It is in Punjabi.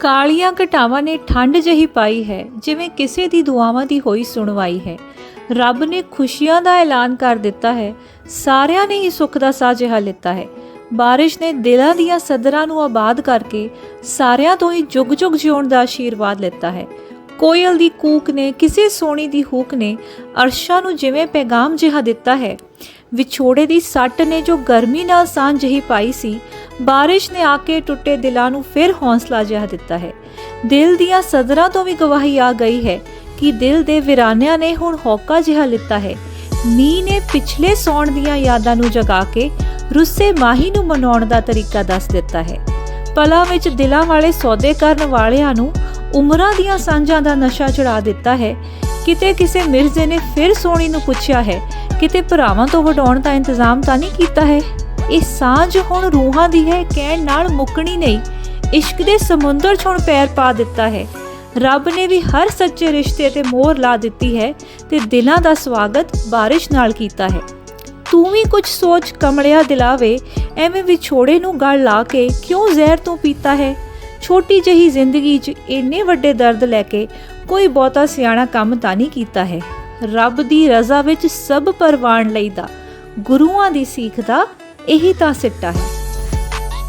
ਕਾਲੀਆਂ ਘਟਾਵਾਂ ਨੇ ਠੰਡ ਜਹੀ ਪਾਈ ਹੈ, ਜਿਵੇਂ ਕਿਸੇ ਦੀ ਦੁਆਵਾਂ ਦੀ ਹੋਈ ਸੁਣਵਾਈ ਹੈ। ਰੱਬ ਨੇ ਖੁਸ਼ੀਆਂ ਦਾ ਐਲਾਨ ਕਰ ਦਿੱਤਾ ਹੈ, ਸਾਰਿਆਂ ਨੇ ਹੀ ਸੁੱਖ ਦਾ ਸਾਹ ਜਿਹਾ ਲਿੱਤਾ ਹੈ। ਬਾਰਿਸ਼ ਨੇ ਦਿਲਾਂ ਦੀਆਂ ਸਦਰਾਂ ਨੂੰ ਆਬਾਦ ਕਰਕੇ ਸਾਰਿਆਂ ਤੋਂ ਹੀ ਜੁਗ-ਜੁਗ ਜਿਉਣ ਦਾ ਆਸ਼ੀਰਵਾਦ ਲਿੱਤਾ ਹੈ। ਕੋਇਲ ਦੀ ਕੂਕ ਨੇ, ਕਿਸੇ ਸੋਣੀ ਦੀ ਹੂਕ ਨੇ ਅਰਸ਼ਾਂ ਨੂੰ ਜਿਵੇਂ ਪੈਗਾਮ ਜਿਹਾ ਦਿੱਤਾ ਹੈ ਵਿਛੋੜੇ ਦੀ ਸੱਟ ਨੇ ਜੋ ਗਰਮੀ ਨਾਲ ਸਾਂਝ ਹੀ ਪਾਈ ਸੀ, ਬਾਰਿਸ਼ ਨੇ ਆ ਕੇ ਟੁੱਟੇ ਦਿਲਾਂ ਨੂੰ ਫਿਰ ਹੌਸਲਾ ਜਿਹਾ ਦਿੱਤਾ ਹੈ। ਦਿਲ ਦੀਆਂ ਸਦਰਾਂ ਤੋਂ ਵੀ ਗਵਾਹੀ ਆ ਗਈ ਹੈ ਕਿ ਦਿਲ ਦੇ ਵਿਰਾਨਿਆਂ ਨੇ ਹੁਣ ਹੌਕਾ ਜਿਹਾ ਲਿੱਤਾ ਹੈ। ਮੀਂਹ ਨੇ ਪਿਛਲੇ ਸੌਣ ਦੀਆਂ ਯਾਦਾਂ ਨੂੰ ਜਗਾ ਕੇ ਰੁੱਸੇ ਮਾਹੀ ਨੂੰ ਮਨਾਉਣ ਦਾ ਤਰੀਕਾ ਦੱਸ ਦਿੱਤਾ ਹੈ। ਪਲਾਂ ਵਿੱਚ ਦਿਲਾਂ ਵਾਲੇ ਸੌਦੇ ਕਰਨ ਵਾਲਿਆਂ ਨੂੰ ਉਮਰਾਂ ਦੀਆਂ ਸਾਂਝਾਂ ਦਾ ਨਸ਼ਾ ਚੜਾ ਦਿੱਤਾ ਹੈ। ਕਿਤੇ ਕਿਸੇ ਮਿਰਜ਼ੇ ਨੇ ਫਿਰ ਸੋਣੀ ਨੂੰ ਪੁੱਛਿਆ ਹੈ ਕਿਤੇ ਭਰਾਵਾਂ ਤੋਂ ਵਡਾਉਣ ਦਾ ਇੰਤਜ਼ਾਮ ਤਾਂ ਨਹੀਂ ਕੀਤਾ ਹੈ? ਇਹ ਸਾਂਝ ਹੁਣ ਰੂਹਾਂ ਦੀ ਹੈ, ਕਹਿਣ ਨਾਲ ਮੁੱਕਣੀ ਨਹੀਂ। ਇਸ਼ਕ ਦੇ ਸਮੁੰਦਰ 'ਚ ਹੁਣ ਪੈਰ ਪਾ ਦਿੱਤਾ ਹੈ। ਰੱਬ ਨੇ ਵੀ ਹਰ ਸੱਚੇ ਰਿਸ਼ਤੇ ਤੇ ਮੋਹਰ ਲਾ ਦਿੱਤੀ ਹੈ ਤੇ ਦਿਲਾਂ ਦਾ ਸਵਾਗਤ ਬਾਰਿਸ਼ ਨਾਲ ਕੀਤਾ ਹੈ। ਤੂੰ ਵੀ ਕੁਝ ਸੋਚ ਕਮਲਿਆ ਦਿਲਾਵੇ, ਐਵੇਂ ਵਿਛੋੜੇ ਨੂੰ ਗਲ ਲਾ ਕੇ ਕਿਉਂ ਜ਼ਹਿਰ ਤੂੰ ਪੀਤਾ ਹੈ? ਛੋਟੀ ਜਹੀ ਜ਼ਿੰਦਗੀ 'ਚ ਇੰਨੇ ਵੱਡੇ ਦਰਦ ਲੈ ਕੇ ਕੋਈ ਬਹੁਤਾ ਸਿਆਣਾ ਕੰਮ ਤਾਂ ਨਹੀਂ ਕੀਤਾ ਹੈ। ਰੱਬ ਦੀ ਰਜ਼ਾ ਵਿੱਚ ਸਭ ਪਰਵਾਨ ਲਈਦਾ। ਗੁਰੂਆਂ ਦੀ ਸਿੱਖ ਦਾ ਇਹੀ ਤਾਂ ਸਿੱਟਾ ਹੈ।